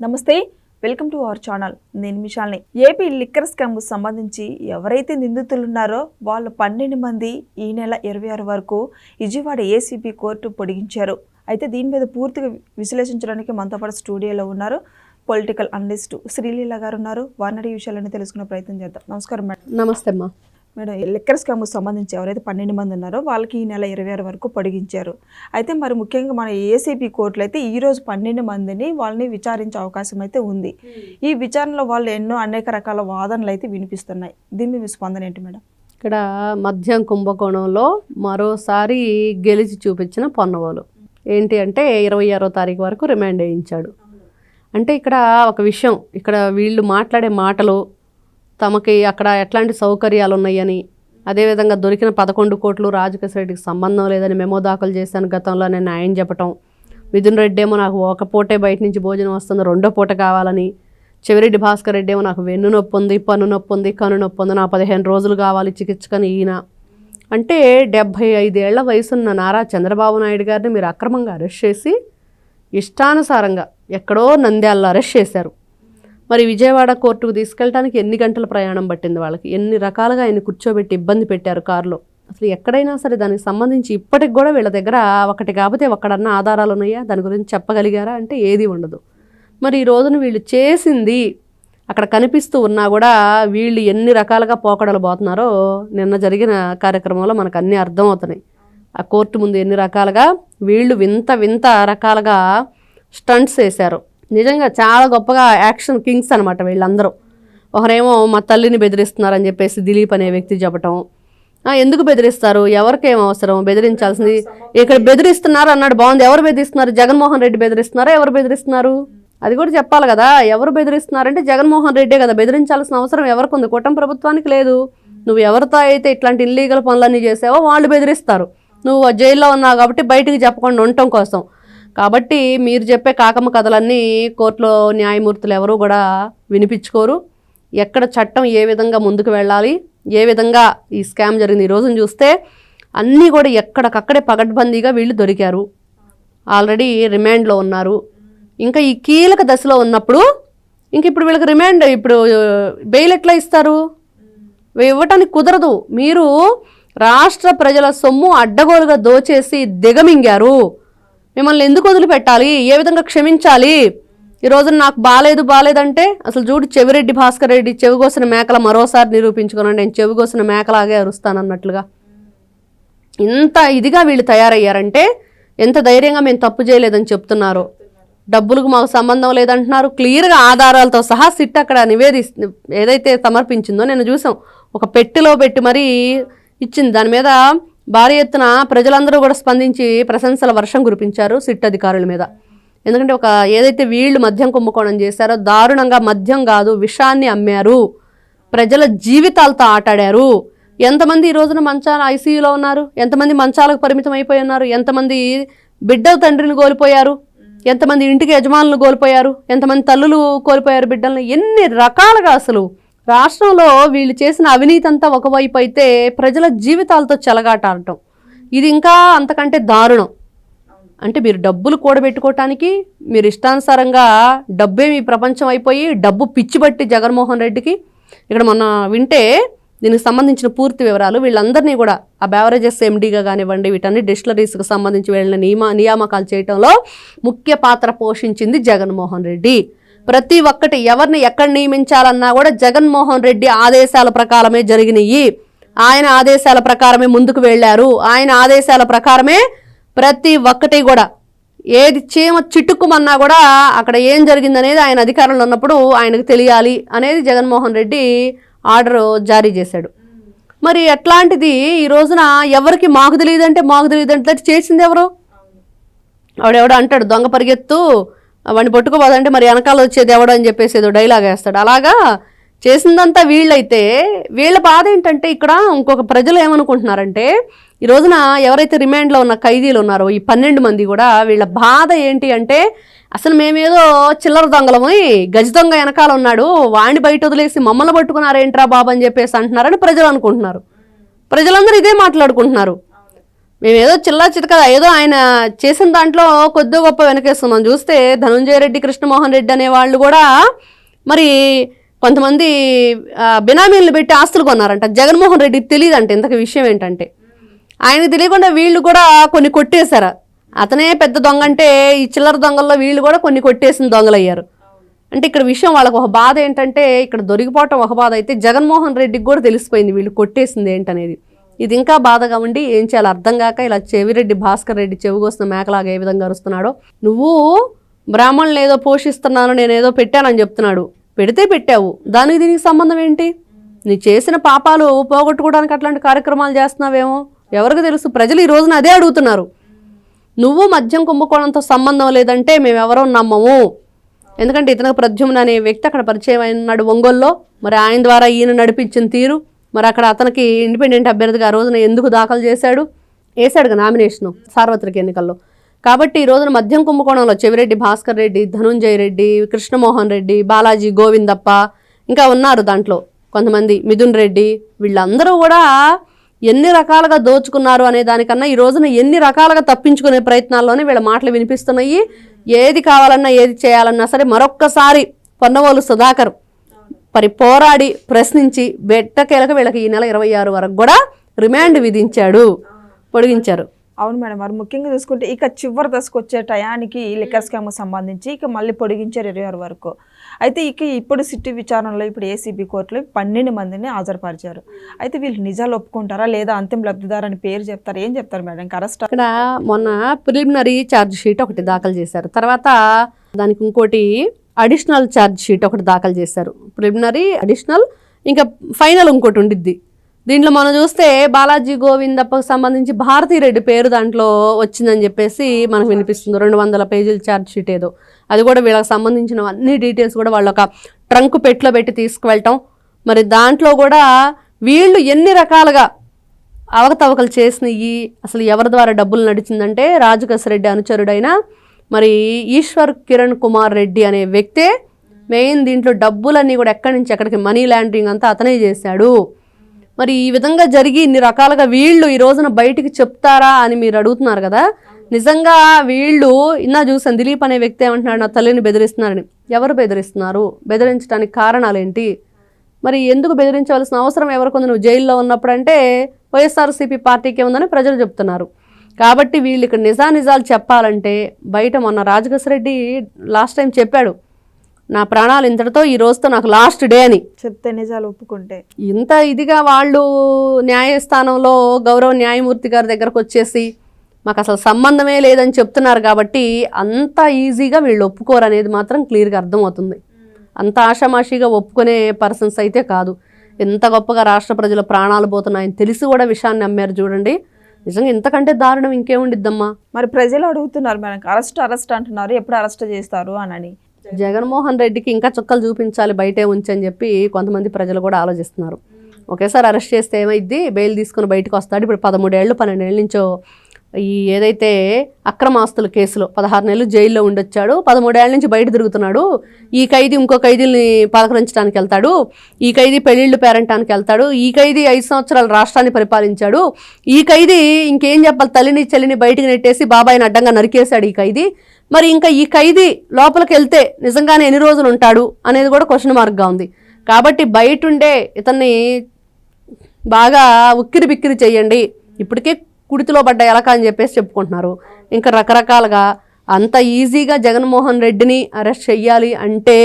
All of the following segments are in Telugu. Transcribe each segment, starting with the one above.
నమస్తే వెల్కమ్ టు అవర్ ఛానల్. నేను మిషాల్ని ఏపీ లిక్కర్ స్కామ్కు సంబంధించి ఎవరైతే నిందితులు ఉన్నారో వాళ్ళు పన్నెండు మంది ఈ నెల ఇరవై ఆరు వరకు విజయవాడ ఏసీబీ కోర్టు పొడిగించారు. అయితే దీని మీద పూర్తిగా విశ్లేషించడానికి మనతో పాటు స్టూడియోలో ఉన్నారు పొలిటికల్ అనలిస్ట్ శ్రీలీల గారు ఉన్నారు. వారినడి విషయాలని తెలుసుకునే ప్రయత్నం చేద్దాం. నమస్కారం మేడం. నమస్తే అమ్మా. మేడం లిక్కర్ స్కామ్కు సంబంధించి ఎవరైతే పన్నెండు మంది ఉన్నారో వాళ్ళకి ఈ నెల ఇరవై ఆరు వరకు పొడిగించారు. అయితే మరి ముఖ్యంగా మన ఏసీపీ కోర్టులో అయితే ఈ రోజు పన్నెండు మందిని వాళ్ళని విచారించే అవకాశం అయితే ఉంది. ఈ విచారణలో వాళ్ళు ఎన్నో అనేక రకాల వాదనలు అయితే వినిపిస్తున్నాయి. దీని మీ స్పందన ఏంటి మేడం? ఇక్కడ మద్యం కుంభకోణంలో మరోసారి గెలిచి చూపించిన పొన్నవాళ్ళు ఏంటి అంటే ఇరవై ఆరో తారీఖు వరకు రిమాండ్ వేయించాడు. అంటే ఇక్కడ ఒక విషయం ఇక్కడ వీళ్ళు మాట్లాడే మాటలు తమకి అక్కడ ఎట్లాంటి సౌకర్యాలు ఉన్నాయని అదేవిధంగా దొరికిన పదకొండు కోట్లు రాజకేశ్వర రెడ్డికి సంబంధం లేదని మెమో దాఖలు చేశాను గతంలో నేను న్యాయం చెప్పటం. మిథున్ రెడ్డి ఏమో నాకు ఒక పూటే బయట నుంచి భోజనం వస్తుంది రెండో పూట కావాలని. చెవిరెడ్డి భాస్కర్ రెడ్డి ఏమో నాకు వెన్ను నొప్పి ఉంది పన్ను నొప్పి ఉంది కన్ను నొప్పి ఉంది నా పదిహేను రోజులు కావాలి చికిత్సకని ఈయన. అంటే డెబ్భై ఐదేళ్ళ వయసున్న నారా చంద్రబాబు నాయుడు గారిని మీరు అక్రమంగా అరెస్ట్ చేసి ఇష్టానుసారంగా ఎక్కడో నంద్యాలలో అరెస్ట్ చేశారు. మరి విజయవాడ కోర్టుకు తీసుకెళ్ళడానికి ఎన్ని గంటల ప్రయాణం పట్టింది వాళ్ళకి? ఎన్ని రకాలుగా ఆయన కూర్చోబెట్టి ఇబ్బంది పెట్టారు కారులో? అసలు ఎక్కడైనా సరే దానికి సంబంధించి ఇప్పటికి కూడా వీళ్ళ దగ్గర ఒకటి కాకపోతే ఒక్కడన్నా ఆధారాలు ఉన్నాయా? దాని గురించి చెప్పగలిగారా? అంటే ఏది ఉండదు. మరి ఈ రోజున వీళ్ళు చేసింది అక్కడ కనిపిస్తూ ఉన్నా కూడా వీళ్ళు ఎన్ని రకాలుగా పోకడలు పోతున్నారో నిన్న జరిగిన కార్యక్రమంలో మనకు అన్నీ అర్థమవుతున్నాయి. ఆ కోర్టు ముందు ఎన్ని రకాలుగా వీళ్ళు వింత వింత రకాలుగా స్టంట్స్ వేశారు. నిజంగా చాలా గొప్పగా యాక్షన్ కింగ్స్ అనమాట వీళ్ళందరూ. ఒకరేమో మా తల్లిని బెదిరిస్తున్నారని చెప్పేసి దిలీప్ అనే వ్యక్తి చెప్పటం. ఎందుకు బెదిరిస్తారు? ఎవరికేం అవసరం? బెదిరించాల్సింది ఇక్కడ బెదిరిస్తున్నారు అన్నాడు బాగుంది. ఎవరు బెదిరిస్తున్నారు? జగన్మోహన్ రెడ్డి బెదిరిస్తున్నారా? ఎవరు బెదిరిస్తున్నారు? అది కూడా చెప్పాలి కదా. ఎవరు బెదిరిస్తున్నారంటే జగన్మోహన్ రెడ్డే కదా. బెదిరించాల్సిన అవసరం ఎవరికి ఉంది? కుటుంబ ప్రభుత్వానికి లేదు. నువ్వు ఎవరితో అయితే ఇట్లాంటి ఇల్లీగల్ పనులన్నీ చేసావో వాళ్ళు బెదిరిస్తారు. నువ్వు జైల్లో ఉన్నావు కాబట్టి బయటికి చెప్పకుండా ఉండటం కోసం. కాబట్టి మీరు చెప్పే కాకమ్మ కథలన్నీ కోర్టులో న్యాయమూర్తులు ఎవరూ కూడా వినిపించుకోరు. ఎక్కడ చట్టం ఏ విధంగా ముందుకు వెళ్ళాలి ఏ విధంగా ఈ స్కామ్ జరిగింది ఈ రోజును చూస్తే అన్నీ కూడా ఎక్కడికక్కడే పగడ్బందీగా వీళ్ళు దొరికారు. ఆల్రెడీ రిమాండ్లో ఉన్నారు. ఇంకా ఈ కీలక దశలో ఉన్నప్పుడు ఇంక ఇప్పుడు వీళ్ళకి రిమాండ్ ఇప్పుడు బెయిల్ ఎట్లా ఇస్తారు? ఇవ్వటానికి కుదరదు. మీరు రాష్ట్ర ప్రజల సొమ్ము అడ్డగోలుగా దోచేసి దిగమింగారు. మిమ్మల్ని ఎందుకు వదిలిపెట్టాలి? ఏ విధంగా క్షమించాలి? ఈ రోజున నాకు బాగాలేదు బాగాలేదంటే అసలు చూడు చెవిరెడ్డి భాస్కర్ రెడ్డి చెవిగోసిన మేకల మరోసారి నిరూపించుకున్నాను నేను చెవిగోసిన మేకలాగే అరుస్తానన్నట్లుగా. ఇంత ఇదిగా వీళ్ళు తయారయ్యారంటే ఎంత ధైర్యంగా మేము తప్పు చేయలేదని చెప్తున్నారు. డబ్బులకు మాకు సంబంధం లేదంటున్నారు. క్లియర్గా ఆధారాలతో సహా సిట్ అక్కడ నివేది ఏదైతే సమర్పించిందో నేను చూసాం. ఒక పెట్టెలో పెట్టి మరీ ఇచ్చింది. దాని మీద భారీ ఎత్తున ప్రజలందరూ కూడా స్పందించి ప్రశంసల వర్షం కురిపించారు సిట్ అధికారుల మీద. ఎందుకంటే ఒక ఏదైతే వీళ్ళు మద్యం కుంభకోణం చేశారో దారుణంగా మద్యం కాదు విషాన్ని అమ్మారు. ప్రజల జీవితాలతో ఆటాడారు. ఎంతమంది ఈ రోజున మంచాల ఐసీయూలో ఉన్నారు? ఎంతమంది మంచాలకు పరిమితం అయిపోయి ఉన్నారు? ఎంతమంది బిడ్డల తండ్రిని కోల్పోయారు? ఎంతమంది ఇంటికి యజమానులు కోల్పోయారు? ఎంతమంది తల్లులు కోల్పోయారు బిడ్డలను? ఎన్ని రకాలుగా అసలు రాష్ట్రంలో వీళ్ళు చేసిన అవినీతి అంతా ఒకవైపు అయితే ప్రజల జీవితాలతో చెలగాటాడటం ఇది ఇంకా అంతకంటే దారుణం. అంటే మీరు డబ్బులు కూడబెట్టుకోవటానికి మీరు ఇష్టానుసారంగా డబ్బే మీ ప్రపంచం అయిపోయి డబ్బు పిచ్చిబట్టి జగన్మోహన్ రెడ్డికి ఇక్కడ మొన్న వింటే దీనికి సంబంధించిన పూర్తి వివరాలు వీళ్ళందరినీ కూడా ఆ బేవరేజెస్ ఎండీగా కానివ్వండి వీటన్ని డిస్టిలరీస్కి సంబంధించి వీళ్ళని నియమ నియామకాలు చేయటంలో ముఖ్య పాత్ర పోషించింది జగన్మోహన్ రెడ్డి. ప్రతి ఒక్కటి ఎవరిని ఎక్కడ నియమించాలన్నా కూడా జగన్మోహన్ రెడ్డి ఆదేశాల ప్రకారమే జరిగినాయి. ఆయన ఆదేశాల ప్రకారమే ముందుకు వెళ్ళారు. ఆయన ఆదేశాల ప్రకారమే ప్రతి ఒక్కటి కూడా ఏది చీమ చిట్టుకుమన్నా కూడా అక్కడ ఏం జరిగిందనేది ఆయన అధికారంలో ఉన్నప్పుడు ఆయనకు తెలియాలి అనేది జగన్మోహన్ రెడ్డి ఆర్డర్ జారీ చేశాడు. మరి అట్లాంటిది ఈ రోజున ఎవరికి మాకు తెలియదంటే మాకు తెలియదంటే చేసింది ఎవరు? ఆవిడెవడో అంటాడు దొంగ పరిగెత్తు వాడిని పట్టుకోపోదంటే మరి వెనకాల వచ్చేది ఎవడో అని చెప్పేసి ఏదో డైలాగ్ వేస్తాడు. అలాగా చేసిందంతా వీళ్ళైతే వీళ్ళ బాధ ఏంటంటే ఇక్కడ ఇంకొక ప్రజలు ఏమనుకుంటున్నారంటే ఈ రోజున ఎవరైతే రిమాండ్లో ఉన్న ఖైదీలు ఉన్నారో ఈ పన్నెండు మంది కూడా వీళ్ళ బాధ ఏంటి అంటే అసలు మేమేదో చిల్లర దొంగలమై గజ దొంగ వెనకాల ఉన్నాడు వాణ్ణి బయట వదిలేసి మమ్మల్ని పట్టుకున్నారేంట్రా బాబు అని చెప్పేసి అంటున్నారని ప్రజలు అనుకుంటున్నారు. ప్రజలందరూ ఇదే మాట్లాడుకుంటున్నారు. మేమేదో చిల్లా చితక ఏదో ఆయన చేసిన దాంట్లో కొద్ది గొప్ప వెనకేస్తున్నాం. చూస్తే ధనుంజయ రెడ్డి కృష్ణమోహన్ రెడ్డి అనే వాళ్ళు కూడా మరి కొంతమంది బినామీలు పెట్టి ఆస్తులు కొన్నారంట. జగన్మోహన్ రెడ్డికి తెలియదు అంటే ఇంతకు విషయం ఏంటంటే. ఆయనకు తెలియకుండా వీళ్ళు కూడా కొన్ని కొట్టేశారు. అతనే పెద్ద దొంగ అంటే ఈ చిల్లర దొంగల్లో వీళ్ళు కూడా కొన్ని కొట్టేసిన దొంగలయ్యారు. అంటే ఇక్కడ విషయం వాళ్ళకు ఒక బాధ ఏంటంటే ఇక్కడ దొరికిపోవటం ఒక బాధ అయితే జగన్మోహన్ రెడ్డికి కూడా తెలిసిపోయింది వీళ్ళు కొట్టేసింది ఏంటనేది. ఇది ఇంకా బాధగా ఉండి ఏం చేయాలి? అర్థం కాక ఇలా చెవిరెడ్డి భాస్కర్ రెడ్డి చెవిగోసిన మేకలాగా ఏ విధంగా అరుస్తున్నాడో. నువ్వు బ్రాహ్మణులు ఏదో పోషిస్తున్నాను నేను ఏదో పెట్టానని చెప్తున్నాడు. పెడితే పెట్టావు. దానికి దీనికి సంబంధం ఏంటి? నీ చేసిన పాపాలు పోగొట్టుకోవడానికి అట్లాంటి కార్యక్రమాలు చేస్తున్నావేమో? ఎవరికి తెలుసు? ప్రజలు ఈ రోజున అదే అడుగుతున్నారు. నువ్వు మద్యం కుంభకోణంతో సంబంధం లేదంటే మేము ఎవరో నమ్మము. ఎందుకంటే ఇతనికి ప్రద్యుమ్న అనే వ్యక్తి అక్కడ పరిచయం అయినాడు ఒంగోల్లో. మరి ఆయన ద్వారా ఈయన నడిపించిన తీరు మరి అక్కడ అతనికి ఇండిపెండెంట్ అభ్యర్థిగా ఆ రోజున ఎందుకు దాఖలు చేశాడు? వేశాడు నామినేషను సార్వత్రిక ఎన్నికల్లో. కాబట్టి ఈ రోజున మద్యం కుంభకోణంలో చెవిరెడ్డి భాస్కర్ రెడ్డి ధనుంజయ రెడ్డి కృష్ణమోహన్ రెడ్డి బాలాజీ గోవిందప్ప ఇంకా ఉన్నారు దాంట్లో కొంతమంది మిథున్ రెడ్డి. వీళ్ళందరూ కూడా ఎన్ని రకాలుగా దోచుకున్నారు అనే దానికన్నా ఈ రోజున ఎన్ని రకాలుగా తప్పించుకునే ప్రయత్నాల్లోనే వీళ్ళ మాటలు వినిపిస్తున్నాయి. ఏది కావాలన్నా ఏది చేయాలన్నా సరే మరొక్కసారి పొన్నవోలు సుధాకర్ మరి పోరాడి ప్రశ్నించి బెట్టకేలకు వీళ్ళకి ఈ నెల ఇరవై ఆరు వరకు కూడా రిమాండ్ విధించాడు. పొడిగించారు. అవును మేడం. మరి ముఖ్యంగా చూసుకుంటే ఇక చివరి దశకు వచ్చే టయానికి లిక్కర్ స్కామ్ సంబంధించి ఇక మళ్ళీ పొడిగించారు ఇరవై ఆరు వరకు. అయితే ఇక ఇప్పుడు సిట్టి విచారణలో ఇప్పుడు ఏసీబీ కోర్టులో పన్నెండు మందిని హాజరుపరిచారు. అయితే వీళ్ళు నిజాలు ఒప్పుకుంటారా లేదా అంతిమ లబ్ధిదారు అని పేరు చెప్తారు? ఏం చెప్తారు మేడం? ఇంకా అరెస్ట్ ఇక్కడ మొన్న ప్రిలిమినరీ ఛార్జ్ షీట్ ఒకటి దాఖలు చేశారు. తర్వాత దానికి ఇంకోటి అడిషనల్ ఛార్జ్ షీట్ ఒకటి దాఖలు చేశారు. ప్రిలిమినరీ అడిషనల్ ఇంకా ఫైనల్ ఇంకోటి ఉండిద్ది. దీంట్లో మనం చూస్తే బాలాజీ గోవిందప్పకు సంబంధించి భారతీ రెడ్డి పేరు దాంట్లో వచ్చిందని చెప్పేసి మనకు వినిపిస్తుంది. రెండు వందల పేజీల ఛార్జ్ షీట్ ఏదో. అది కూడా వీళ్ళకి సంబంధించిన అన్ని డీటెయిల్స్ కూడా వాళ్ళు ఒక ట్రంక్ పెట్లో పెట్టి తీసుకువెళ్ళటం మరి దాంట్లో కూడా వీళ్ళు ఎన్ని రకాలుగా అవకతవకలు చేసినవి అసలు ఎవరి ద్వారా డబ్బులు నడిచిందంటే రాజుకసిరెడ్డి అనుచరుడైన మరి ఈశ్వర్ కిరణ్ కుమార్ రెడ్డి అనే వ్యక్తే మెయిన్ దీంట్లో డబ్బులన్నీ కూడా ఎక్కడి నుంచి ఎక్కడికి మనీ లాండరింగ్ అంతా అతనే చేశాడు. మరి ఈ విధంగా జరిగి ఇన్ని రకాలుగా వీళ్ళు ఈ రోజున బయటికి చెప్తారా అని మీరు అడుగుతున్నారు కదా? నిజంగా వీళ్ళు ఇన్నా చూసాను దిలీప్ అనే వ్యక్తి ఏమంటున్నాడు నా తల్లిని బెదిరిస్తున్నారని. ఎవరు బెదిరిస్తున్నారు? బెదిరించడానికి కారణాలు ఏంటి మరి ఎందుకు బెదిరించవలసిన అవసరం ఎవరికి ఉంది నువ్వు జైల్లో ఉన్నప్పుడు అంటే వైఎస్ఆర్సీపీ పార్టీకి ఉందని ప్రజలు చెప్తున్నారు. కాబట్టి వీళ్ళు ఇక్కడ నిజానిజాలు చెప్పాలంటే బయట మొన్న రాజకసరెడ్డి లాస్ట్ టైం చెప్పాడు నా ప్రాణాలు ఇంతటితో ఈ రోజుతో నాకు లాస్ట్ డే అని. చెప్తే నిజాలు ఒప్పుకుంటే. ఇంత ఇదిగా వాళ్ళు న్యాయస్థానంలో గౌరవ న్యాయమూర్తి గారి దగ్గరకు వచ్చేసి మాకు అసలు సంబంధమే లేదని చెప్తున్నారు కాబట్టి అంత ఈజీగా వీళ్ళు ఒప్పుకోరు అనేది మాత్రం క్లియర్గా అర్థమవుతుంది. అంత ఆషామాషిగా ఒప్పుకునే పర్సన్స్ అయితే కాదు. ఎంత గొప్పగా రాష్ట్ర ప్రజల ప్రాణాలు పోతున్నాయని తెలిసి కూడా విషయాన్ని నమ్మారు చూడండి. నిజంగా ఇంతకంటే దారుణం ఇంకేముండిద్దమ్మా మరి ప్రజలు అడుగుతున్నారు మేడం అరెస్ట్ అరెస్ట్ అంటున్నారు ఎప్పుడు అరెస్ట్ చేస్తారు అని జగన్మోహన్ రెడ్డికి ఇంకా చుక్కలు చూపించాలి బయటే ఉంచని చెప్పి కొంతమంది ప్రజలు కూడా ఆలోచిస్తున్నారు. ఒకేసారి అరెస్ట్ చేస్తే ఏమైద్ది? బెయిల్ తీసుకుని బయటకు వస్తాడు. ఇప్పుడు పదమూడేళ్ళు పన్నెండేళ్ళ నుంచో ఈ ఏదైతే అక్రమాస్తుల కేసులో పదహారు నెలలు జైల్లో ఉండొచ్చాడు పదమూడేళ్ళ నుంచి బయట తిరుగుతున్నాడు ఈ ఖైదీ ఇంకో ఖైదీని పలకరించడానికి వెళ్తాడు ఈ ఖైదీ పెళ్ళిళ్ళు పేరంటానికి వెళ్తాడు ఈ ఖైదీ ఐదు సంవత్సరాలు రాష్ట్రాన్ని పరిపాలించాడు ఈ ఖైదీ ఇంకేం చెప్పాలి? తల్లిని చెల్లిని బయటికి నెట్టేసి బాబాయిని అడ్డంగా నరికేశాడు ఈ ఖైదీ. మరి ఇంకా ఈ ఖైదీ లోపలికి వెళ్తే నిజంగానే ఎన్ని రోజులు ఉంటాడు అనేది కూడా క్వశ్చన్ మార్క్గా ఉంది. కాబట్టి బయట ఉండే ఇతన్ని బాగా ఉక్కిరి బిక్కిరి చేయండి. ఇప్పటికే కుడితిలో పడ్డ ఎలక అని చెప్పేసి చెప్పుకుంటున్నారు. ఇంకా రకరకాలుగా అంత ఈజీగా జగన్మోహన్ రెడ్డిని అరెస్ట్ చెయ్యాలి అంటే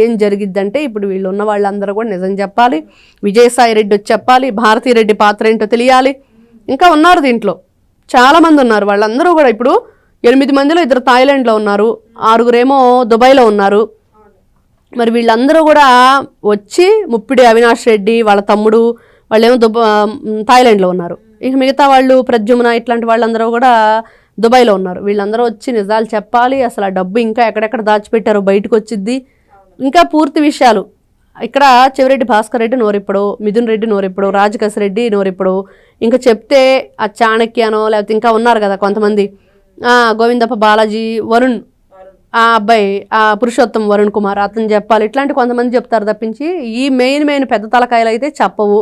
ఏం జరిగిద్దంటే ఇప్పుడు వీళ్ళు ఉన్న వాళ్ళందరూ కూడా నిజం చెప్పాలి. విజయసాయి రెడ్డి వచ్చి చెప్పాలి. భారతీ రెడ్డి పాత్ర ఏంటో తెలియాలి. ఇంకా ఉన్నారు దీంట్లో. చాలామంది ఉన్నారు. వాళ్ళందరూ కూడా ఇప్పుడు ఎనిమిది మందిలో ఇద్దరు థాయిలాండ్లో ఉన్నారు. ఆరుగురేమో దుబాయ్లో ఉన్నారు. మరి వీళ్ళందరూ కూడా వచ్చి ముప్పిడి అవినాష్ రెడ్డి వాళ్ళ తమ్ముడు వాళ్ళేమో దుబా థాయిలాండ్లో ఉన్నారు. ఇక మిగతా వాళ్ళు ప్రద్యుమ్న ఇట్లాంటి వాళ్ళందరూ కూడా దుబాయ్లో ఉన్నారు. వీళ్ళందరూ వచ్చి నిజాలు చెప్పాలి. అసలు ఆ డబ్బు ఇంకా ఎక్కడెక్కడ దాచిపెట్టారో బయటకు వచ్చింది ఇంకా పూర్తి విషయాలు. ఇక్కడ చెవిరెడ్డి భాస్కర్ రెడ్డి నోరిప్పుడు మిథున్ రెడ్డి నోరిప్పుడు రాజకస్ రెడ్డి నోరిప్పుడు ఇంకా చెప్తే ఆ చాణక్యనో లేకపోతే ఇంకా ఉన్నారు కదా కొంతమంది. గోవిందప్ప బాలాజీ వరుణ్ ఆ అబ్బాయి ఆ పురుషోత్తం వరుణ్ కుమార్ అతను చెప్పాలి. ఇట్లాంటి కొంతమంది చెప్తారు తప్పించి ఈ మెయిన్ మెయిన్ పెద్ద తలకాయలు అయితే చెప్పవు.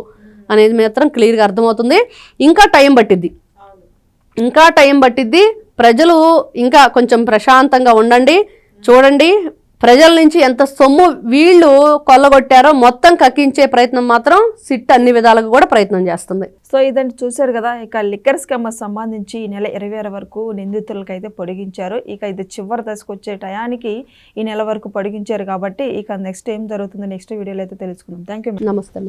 అనేది మాత్రం క్లియర్గా అర్థమవుతుంది. ఇంకా టైం పట్టిద్ది. ఇంకా టైం పట్టిద్ది. ప్రజలు ఇంకా కొంచెం ప్రశాంతంగా ఉండండి. చూడండి. ప్రజల నుంచి ఎంత సొమ్ము వీళ్ళు కొల్లగొట్టారో మొత్తం కక్కించే ప్రయత్నం మాత్రం సిట్ అన్ని విధాలుగా కూడా ప్రయత్నం చేస్తుంది. సో ఇదండి చూశారు కదా ఇక లిక్కర్ స్కామ్ సంబంధించి ఈ నెల ఇరవై ఆరు వరకు నిందితులకు అయితే పొడిగించారు. ఇక ఇది చివరి దశకు వచ్చే టయానికి ఈ నెల వరకు పొడిగించారు కాబట్టి ఇక నెక్స్ట్ ఏం జరుగుతుంది నెక్స్ట్ వీడియోలో అయితే తెలుసుకుందాం. థ్యాంక్ యూ నమస్తే